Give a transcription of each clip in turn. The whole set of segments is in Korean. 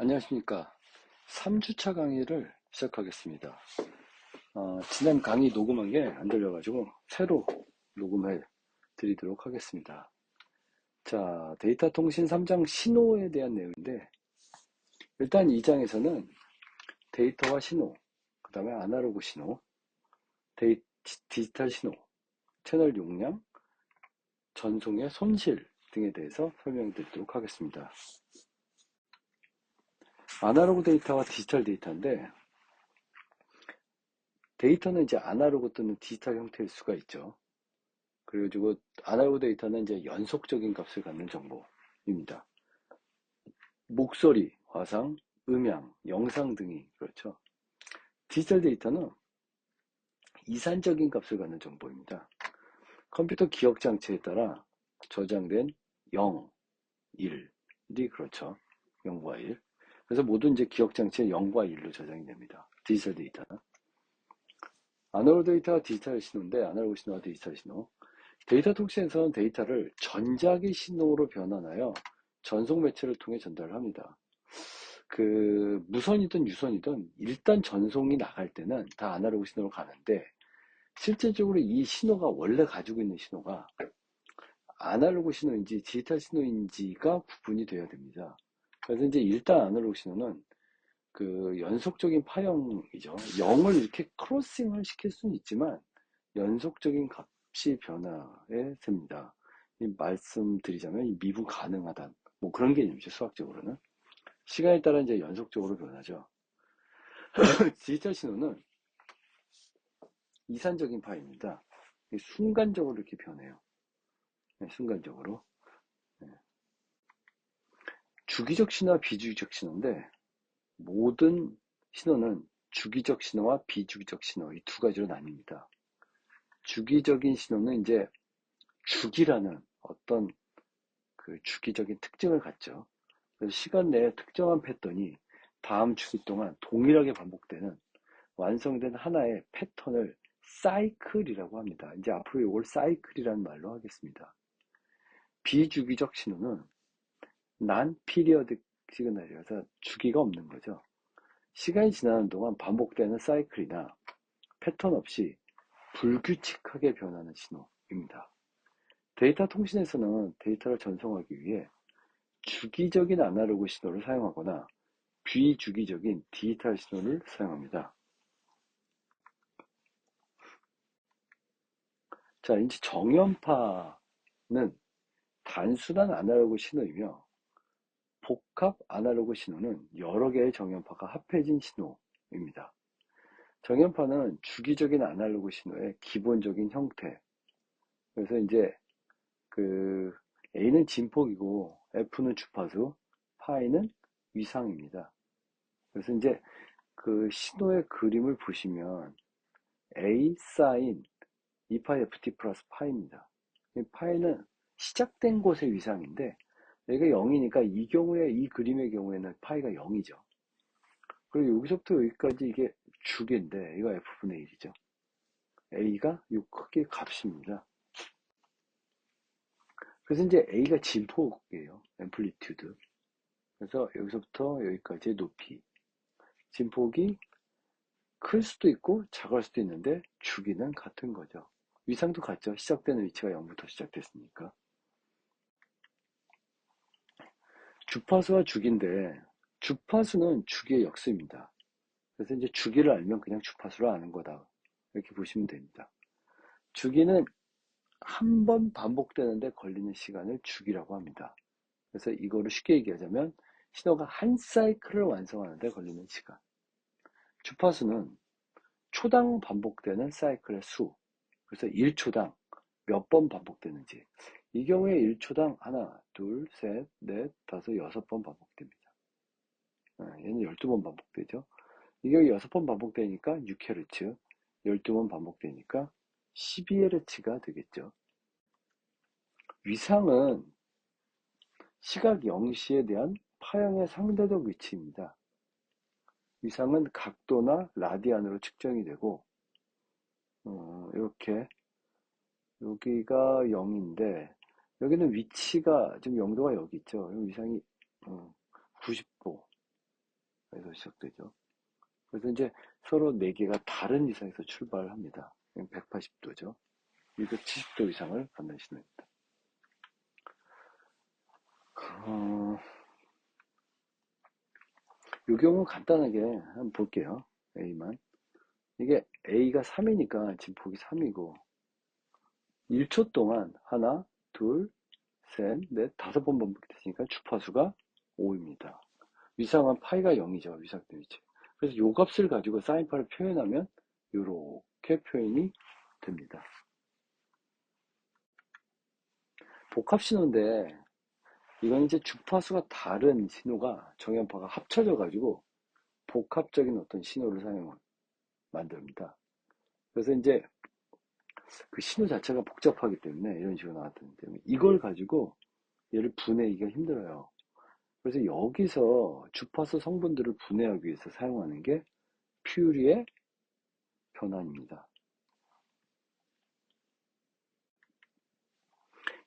안녕하십니까. 3주차 강의를 시작하겠습니다. 어, 지난 강의 녹음한 게 안 들려가지고 새로 녹음해 드리도록 하겠습니다. 자, 데이터 통신 3장 신호에 대한 내용인데, 일단 2장에서는 데이터와 신호, 그 다음에 아날로그 신호, 데이, 디지털 신호, 채널 용량, 전송의 손실 등에 대해서 설명드리도록 하겠습니다. 아날로그 데이터와 디지털 데이터인데 데이터는 이제 아날로그 또는 디지털 형태일 수가 있죠. 그리고 아날로그 데이터는 이제 연속적인 값을 갖는 정보입니다. 목소리, 화상, 음향, 영상 등이 그렇죠. 디지털 데이터는 이산적인 값을 갖는 정보입니다. 컴퓨터 기억 장치에 따라 저장된 0, 1이 그렇죠. 0과 1. 그래서 모든 이제 기억 장치에 0과 1로 저장이 됩니다. 디지털 데이터는. 아날로그 데이터가 디지털 신호인데 아날로그 신호와 디지털 신호. 데이터 통신에서는 데이터를 전자기 신호로 변환하여 전송 매체를 통해 전달을 합니다. 그 무선이든 유선이든 일단 전송이 나갈 때는 다 아날로그 신호로 가는데 실제적으로 이 신호가 원래 가지고 있는 신호가 아날로그 신호인지 디지털 신호인지가 구분이 되어야 됩니다. 그래서 이제 일단 아날로그 신호는 그 연속적인 파형이죠. 0을 이렇게 크로싱을 시킬 수는 있지만 연속적인 값이 변화에 됩니다. 말씀드리자면 이 미분 가능하다. 뭐 그런 개념이죠. 수학적으로는. 시간에 따라 이제 연속적으로 변하죠. 디지털 신호는 이산적인 파입니다. 순간적으로 이렇게 변해요. 네, 순간적으로. 주기적 신호와 비주기적 신호인데 모든 신호는 주기적 신호와 비주기적 신호 이 두 가지로 나뉩니다. 주기적인 신호는 이제 주기라는 어떤 그 주기적인 특징을 갖죠. 그래서 시간 내에 특정한 패턴이 다음 주기 동안 동일하게 반복되는 완성된 하나의 패턴을 사이클이라고 합니다. 이제 앞으로 이걸 사이클이라는 말로 하겠습니다. 비주기적 신호는 난 피리어드 시그널이라서 주기가 없는 거죠. 시간이 지나는 동안 반복되는 사이클이나 패턴 없이 불규칙하게 변하는 신호입니다. 데이터 통신에서는 데이터를 전송하기 위해 주기적인 아날로그 신호를 사용하거나 비주기적인 디지털 신호를 사용합니다. 자, 이제 정연파는 단순한 아날로그 신호이며 복합 아날로그 신호는 여러 개의 정연파가 합해진 신호입니다. 정연파는 주기적인 아날로그 신호의 기본적인 형태. 그래서 이제 그 A는 진폭이고 F는 주파수, 파이는 위상입니다. 그래서 이제 그 신호의 그림을 보시면 A 사인 2파이 FT 플러스 파이입니다. 파이는 시작된 곳의 위상인데 여기가 0이니까 이 경우에 이 그림의 경우에는 파이가 0이죠. 그리고 여기서부터 여기까지 이게 주기인데 이거 f분의 1이죠. a가 이 크기 값입니다. 그래서 이제 a가 진폭이에요. 앰플리튜드. 그래서 여기서부터 여기까지의 높이. 진폭이 클 수도 있고 작을 수도 있는데 주기는 같은 거죠. 위상도 같죠. 시작되는 위치가 0부터 시작됐으니까. 주파수와 주기인데 주파수는 주기의 역수입니다. 그래서 이제 주기를 알면 그냥 주파수를 아는 거다. 이렇게 보시면 됩니다. 주기는 한 번 반복되는데 걸리는 시간을 주기라고 합니다. 그래서 이거를 쉽게 얘기하자면 신호가 한 사이클을 완성하는데 걸리는 시간. 주파수는 초당 반복되는 사이클의 수. 그래서 1초당 몇 번 반복되는지. 이 경우에 1초당 하나, 둘, 셋, 넷, 다섯, 여섯 번 반복됩니다. 아, 얘는 12번 반복되죠. 이 경우에 6번 반복되니까 6Hz, 12번 반복되니까 12Hz가 되겠죠. 위상은 시각 0시에 대한 파형의 상대적 위치입니다. 위상은 각도나 라디안으로 측정이 되고 어, 이렇게 여기가 0인데 여기는 위치가 지금 영도가 여기 있죠. 위상이 어, 90도 이상에서 시작되죠. 그래서 이제 서로 4개가 다른 이상에서 출발을 합니다. 180도죠. 270도 이상을 갖는 신호입니다. 어, 이 경우 간단하게 한번 볼게요. A만. 이게 A가 3이니까 지금 폭이 3이고 1초 동안 하나, 둘, 셋, 넷, 다섯 번 반복됐으니까 주파수가 5입니다. 위상은 파이가 0이죠. 위상된 위치. 그래서 요 값을 가지고 사인파를 표현하면 이렇게 표현이 됩니다. 복합 신호인데 이건 이제 주파수가 다른 신호가 정연파가 합쳐져 가지고 복합적인 어떤 신호를 사용 만듭니다. 그래서 이제 그 신호 자체가 복잡하기 때문에 이런 식으로 나왔기 때문에 이걸 가지고 얘를 분해하기가 힘들어요. 그래서 여기서 주파수 성분들을 분해하기 위해서 사용하는 게 퓨리의 변환입니다.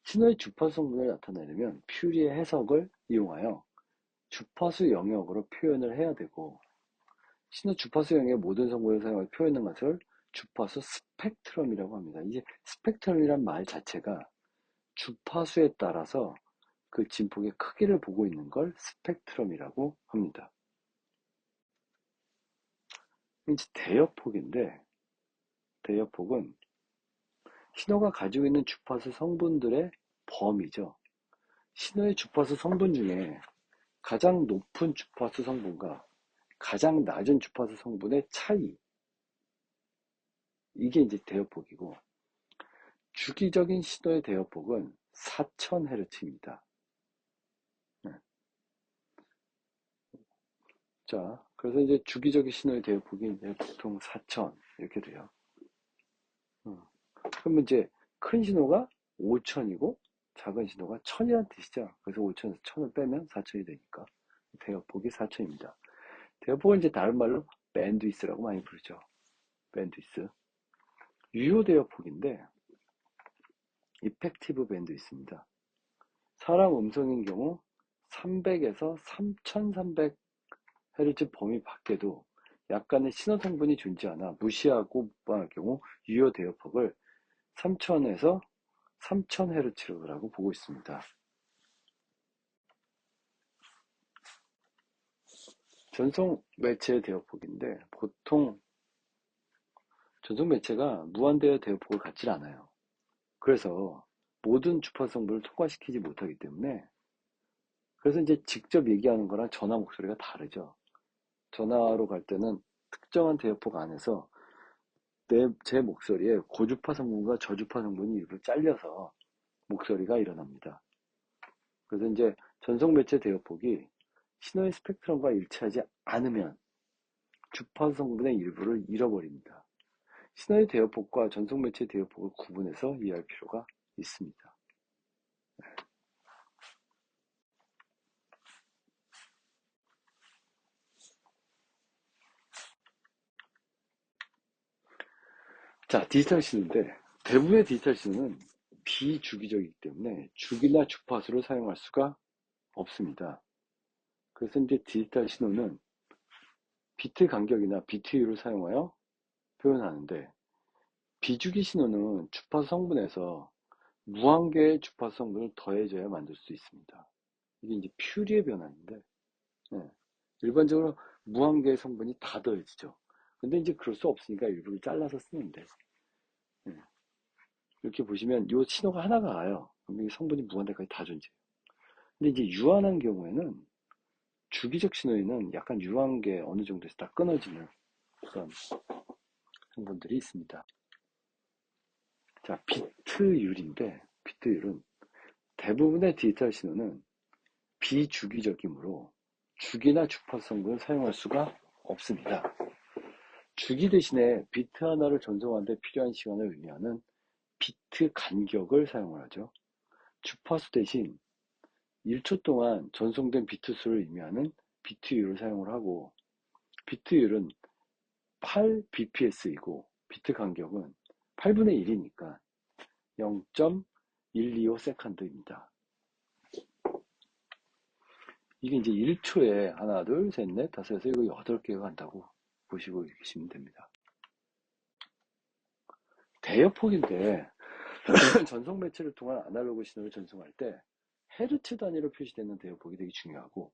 신호의 주파수 성분을 나타내려면 퓨리의 해석을 이용하여 주파수 영역으로 표현을 해야 되고 신호 주파수 영역의 모든 성분을 사용해 표현하는 것을 주파수 스펙트럼이라고 합니다. 이제 스펙트럼이란 말 자체가 주파수에 따라서 그 진폭의 크기를 보고 있는 걸 스펙트럼이라고 합니다. 이제 대역폭인데 대역폭은 신호가 가지고 있는 주파수 성분들의 범위죠. 신호의 주파수 성분 중에 가장 높은 주파수 성분과 가장 낮은 주파수 성분의 차이 이게 이제 대역폭이고 주기적인 신호의 대역폭은 4000Hz입니다. 네. 자, 그래서 이제 주기적인 신호의 대역폭이 보통 4000 이렇게 돼요. 음. 그러면 이제 큰 신호가 5000이고 작은 신호가 1000이라는 뜻이죠. 그래서 5000에서 1000을 빼면 4000이 되니까 대역폭이 4000입니다. 대역폭은 이제 다른 말로 밴드위스라고 많이 부르죠. 밴드위스. 유효 대역폭인데 이펙티브 밴드 있습니다. 사람 음성인 경우 300에서 3300Hz 범위 밖에도 약간의 신호 성분이 존재하나 무시하고 못할 경우 유효 대역폭을 3000에서 3000Hz라고 보고 있습니다. 전송 매체의 대역폭인데 보통 전송 매체가 무한대의 대역폭을 갖지 않아요. 그래서 모든 주파수 성분을 통과시키지 못하기 때문에 그래서 이제 직접 얘기하는 거랑 전화 목소리가 다르죠. 전화로 갈 때는 특정한 대역폭 안에서 내, 제 목소리에 고주파 성분과 저주파 성분이 일부러 잘려서 목소리가 일어납니다. 그래서 이제 전송 매체 대역폭이 신호의 스펙트럼과 일치하지 않으면 주파수 성분의 일부를 잃어버립니다. 신호의 대역폭과 전송 매체 대역폭을 구분해서 이해할 필요가 있습니다. 자, 디지털 신호인데 대부분의 디지털 신호는 비주기적이기 때문에 주기나 주파수를 사용할 수가 없습니다. 그래서 이제 디지털 신호는 비트 간격이나 비트율을 사용하여 표현하는데 비주기 신호는 주파수 성분에서 무한개의 주파수 성분을 더해줘야 만들 수 있습니다. 이게 이제 퓨리의 변화인데 네. 일반적으로 무한개의 성분이 다 더해지죠. 근데 이제 그럴 수 없으니까 일부를 잘라서 쓰는데 네. 이렇게 보시면 이 신호가 하나가 와요. 그럼 이 성분이 무한대까지 다 존재해요. 근데 이제 유한한 경우에는 주기적 신호에는 약간 유한계 어느 정도에서 다 끊어지는 그런 성분들이 있습니다. 자, 비트율인데 비트율은 대부분의 디지털 신호는 비주기적이므로 주기나 주파수 성분을 사용할 수가 없습니다. 주기 대신에 비트 하나를 전송하는데 필요한 시간을 의미하는 비트 간격을 사용하죠. 주파수 대신 1초 동안 전송된 비트 수를 의미하는 비트율을 사용을 하고 비트율은 8bps이고 비트 간격은 8분의 1이니까 0.125 세컨드입니다. 이게 이제 1초에 하나, 둘, 셋, 넷, 다섯, 여섯, 일곱, 여덟 개가 간다고 보시고 계시면 됩니다. 대여폭인데 전송 매체를 통한 아날로그 신호를 전송할 때 헤르츠 단위로 표시되는 대여폭이 되게 중요하고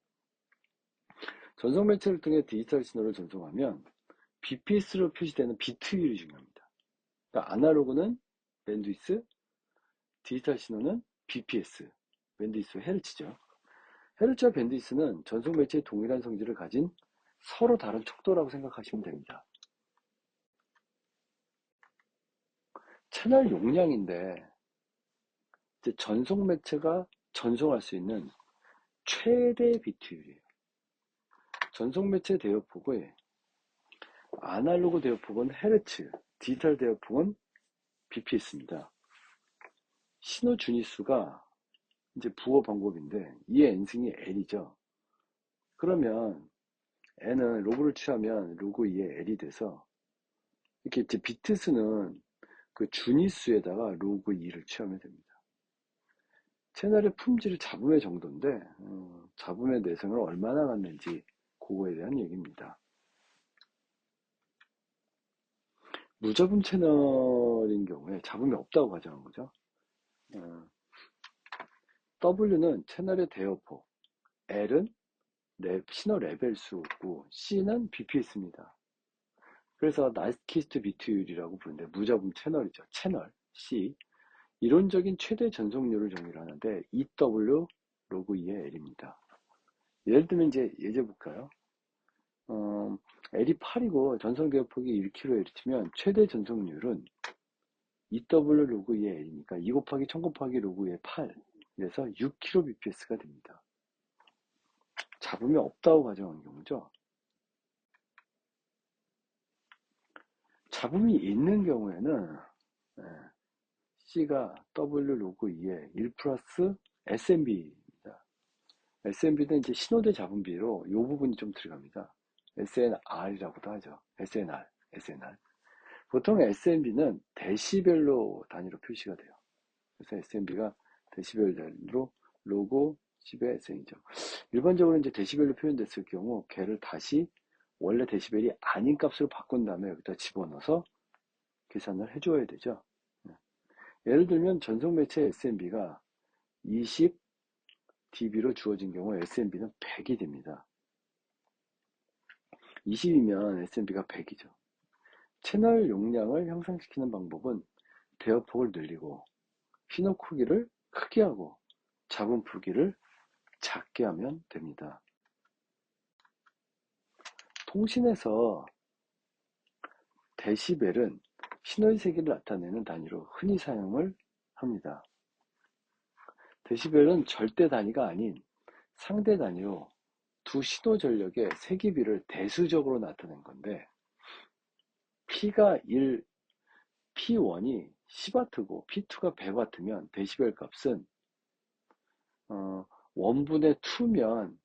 전송 매체를 통해 디지털 신호를 전송하면 BPS로 표시되는 비트율이 중요합니다. 그러니까 아날로그는 밴드위스, 디지털 신호는 BPS, 밴드위스 헤르츠죠. 헤르츠와 밴드위스는 전송 매체의 동일한 성질을 가진 서로 다른 척도라고 생각하시면 됩니다. 채널 용량인데 이제 전송 매체가 전송할 수 있는 최대 비트율이에요. 전송 매체 대여폭의 아날로그 대여폭은 헤르츠, 디지털 대여폭은 BPS입니다. 신호 준위수가 이제 부호 방법인데 이의 n승이 L이죠. 그러면 n은 로그를 취하면 로그 2의 L이 돼서 이렇게 이제 비트 수는 그 준위수에다가 로그 2를 취하면 됩니다. 채널의 품질을 잡음의 정도인데 어, 잡음의 내성을 얼마나 갖는지 그거에 대한 얘기입니다. 무잡음 채널인 경우에 잡음이 없다고 가정한 거죠. 어, W는 채널의 대여폭, L은 랩, 신호 레벨 수고 C는 BPS입니다. 그래서 나이스키스트 비트율이라고 부르는데 무잡음 채널이죠. 채널 C 이론적인 최대 전송률을 정의를 하는데 EW 로그 2의 L입니다. 예를 들면 이제 예제 볼까요? 어, L이 8이고 전송 대역폭이 1kHz면 최대 전송률은 EW 로그 2의 L이니까 2 곱하기 1000 곱하기 로그 2의 8 그래서 6kbps가 됩니다. 잡음이 없다고 가정한 경우죠. 잡음이 있는 경우에는 예, C가 W 로그 2에 1 플러스 SMB입니다. SMB는 이제 신호대 잡음비로 이 부분이 좀 들어갑니다. SNR이라고도 하죠. SNR, SNR. 보통 SMB는 데시벨로 단위로 표시가 돼요. 그래서 SMB가 데시벨로 로고 10의 SN이죠. 일반적으로 이제 데시벨로 표현됐을 경우 걔를 다시 원래 데시벨이 아닌 값으로 바꾼 다음에 여기다 집어넣어서 계산을 해줘야 되죠. 네. 예를 들면 전송 매체 SMB가 20 dB로 주어진 경우 SMB는 100이 됩니다. 20이면 SMB가 100이죠. 채널 용량을 향상시키는 방법은 대여폭을 늘리고 신호 크기를 크게 하고 잡음 풀기를 작게 하면 됩니다. 통신에서 데시벨은 신호의 세기를 나타내는 단위로 흔히 사용을 합니다. 데시벨은 절대 단위가 아닌 상대 단위로 두 신호 전력의 세기비를 대수적으로 나타낸 건데 P가 1, P1이 10W고 P2가 100W면 데시벨 값은 어, 1분의 2면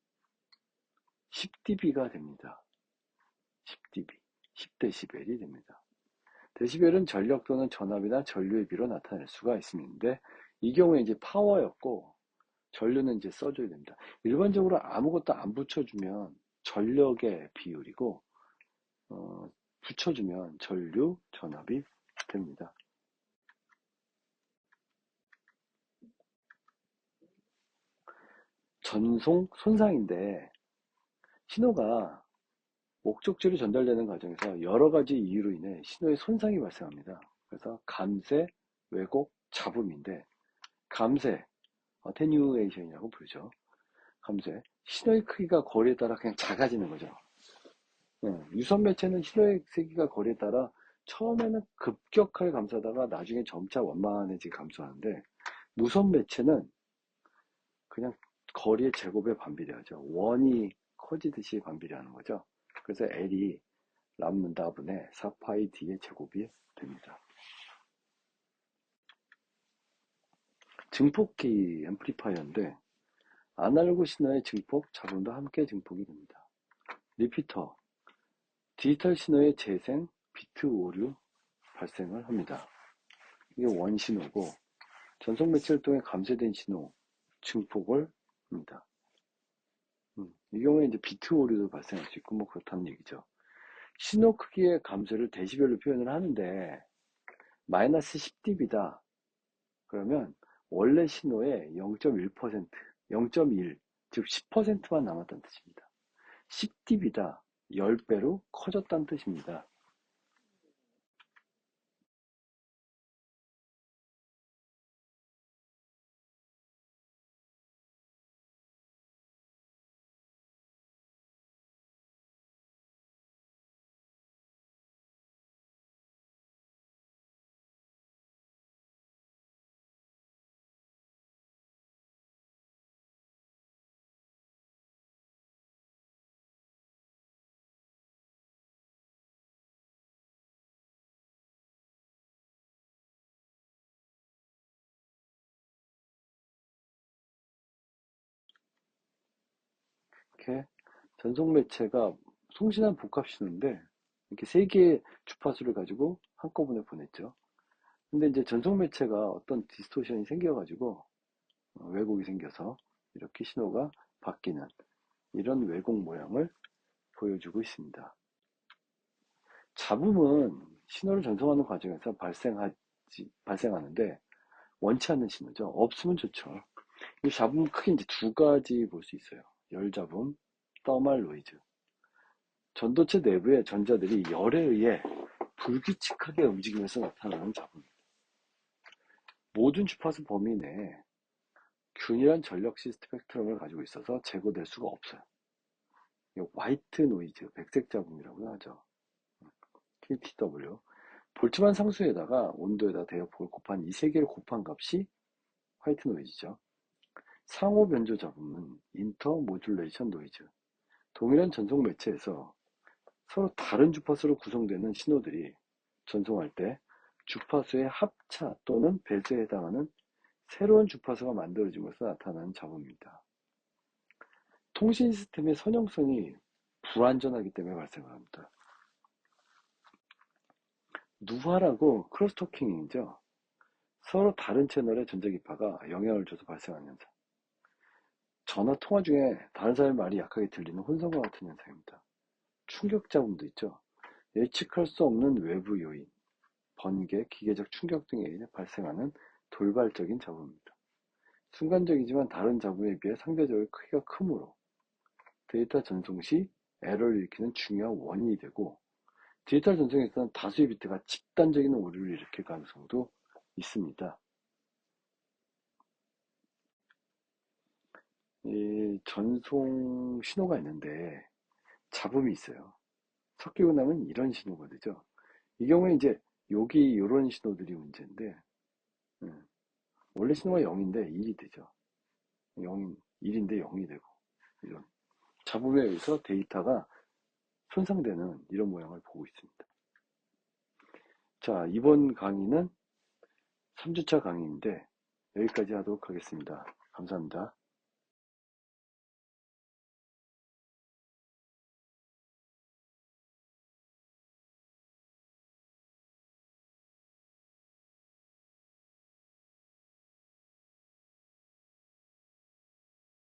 10dB가 됩니다. 10dB, 10데시벨이 됩니다. 데시벨은 전력 또는 전압이나 전류의 비로 나타낼 수가 있는데 이 경우에 이제 파워였고 전류는 이제 써줘야 됩니다. 일반적으로 아무것도 안 붙여주면 전력의 비율이고 어, 붙여주면 전류, 전압이 됩니다. 전송 손상인데 신호가 목적지로 전달되는 과정에서 여러 가지 이유로 인해 신호의 손상이 발생합니다. 그래서 감쇄, 왜곡, 잡음인데 감쇄, 어 테뉴에이션이라고 부르죠. 감쇄. 신호의 크기가 거리에 따라 그냥 작아지는 거죠. 네, 유선 매체는 신호의 세기가 거리에 따라 처음에는 급격하게 감싸다가 나중에 점차 원만해지게 감소하는데 무선 매체는 그냥 거리의 제곱에 반비례하죠. 원이 커지듯이 반비례하는 거죠. 그래서 L이 람다분의 4파이 D의 제곱이 됩니다. 증폭기 앰플리파이어인데 아날로그 신호의 증폭, 잡음도 함께 증폭이 됩니다. 리피터, 디지털 신호의 재생, 비트 오류 발생을 합니다. 이게 원신호고 전송 매체를 통해 감쇄된 신호 증폭을 합니다. 음, 이 경우에 이제 비트 오류도 발생할 수 있고 뭐 그렇다는 얘기죠. 신호 크기의 감소를 데시벨로 표현을 하는데 마이너스 10dB다. 그러면 원래 신호의 0.1%, 0.1, 즉 10%만 남았다는 뜻입니다. 10dB다. 10배로 커졌다는 뜻입니다. 이렇게 전송 매체가 송신한 복합 신호인데 이렇게 세 개의 주파수를 가지고 한꺼번에 보냈죠. 근데 이제 전송 매체가 어떤 디스토션이 생겨가지고 어, 왜곡이 생겨서 이렇게 신호가 바뀌는 이런 왜곡 모양을 보여주고 있습니다. 잡음은 신호를 전송하는 과정에서 발생하지, 발생하는데 원치 않는 신호죠. 없으면 좋죠. 이 잡음은 크게 이제 두 가지 볼 수 있어요. 열잡음, 더말 노이즈. 전도체 내부의 전자들이 열에 의해 불규칙하게 움직이면서 나타나는 잡음입니다. 모든 주파수 범위 내에 균일한 전력 시 스펙트럼을 가지고 있어서 제거될 수가 없어요. 화이트 노이즈, 백색 잡음이라고 하죠. KTW. 볼트만 상수에다가 온도에다 대역폭을 곱한 이 세 개를 곱한 값이 화이트 노이즈죠. 상호 변조 잡음은 인터 모듈레이션 노이즈. 동일한 전송 매체에서 서로 다른 주파수로 구성되는 신호들이 전송할 때 주파수의 합차 또는 배수에 해당하는 새로운 주파수가 만들어짐으로써 나타나는 잡음입니다. 통신 시스템의 선형성이 불완전하기 때문에 발생을 합니다. 누화라고 크로스토킹이죠. 서로 다른 채널의 전자기파가 영향을 줘서 발생하는 현상. 전화 통화 중에 다른 사람의 말이 약하게 들리는 혼선과 같은 현상입니다. 충격 잡음도 있죠. 예측할 수 없는 외부 요인, 번개, 기계적 충격 등에 의해 발생하는 돌발적인 잡음입니다. 순간적이지만 다른 잡음에 비해 상대적으로 크기가 크므로 데이터 전송 시 에러를 일으키는 중요한 원인이 되고 데이터 전송에서는 다수의 비트가 집단적인 오류를 일으킬 가능성도 있습니다. 이 전송 신호가 있는데 잡음이 있어요. 섞이고 나면 이런 신호가 되죠. 이 경우에 이제 여기 이런 신호들이 문제인데 음, 원래 신호가 0인데 1이 되죠. 0인 1인데 0이 되고 이런 잡음에 의해서 데이터가 손상되는 이런 모양을 보고 있습니다. 자 이번 강의는 3주차 강의인데 여기까지 하도록 하겠습니다. 감사합니다.